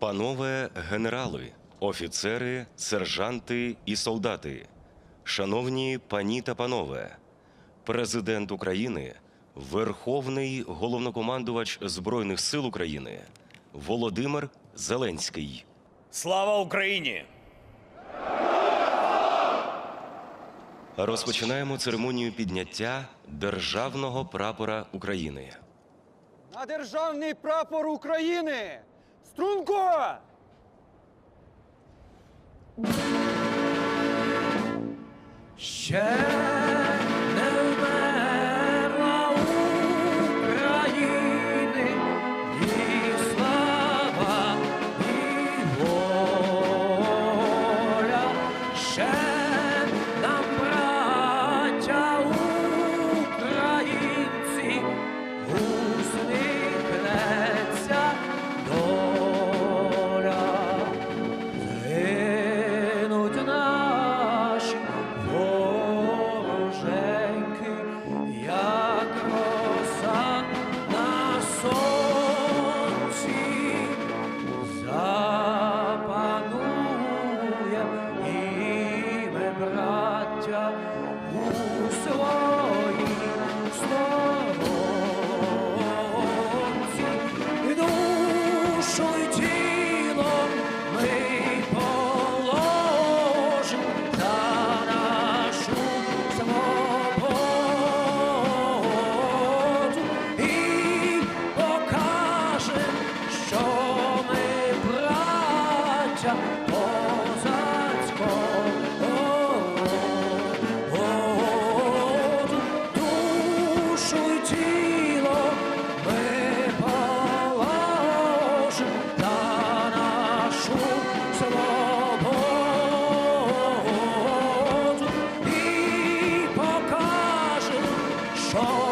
Панове генерали, офіцери, сержанти і солдати, шановні пані та панове, президент України, Верховний головнокомандувач Збройних сил України Володимир Зеленський. Слава Україні! Розпочинаємо церемонію підняття державного прапора України. На державний прапор України! Струнко! Ще не вмерла України, і слава, і воля. Ще Oh.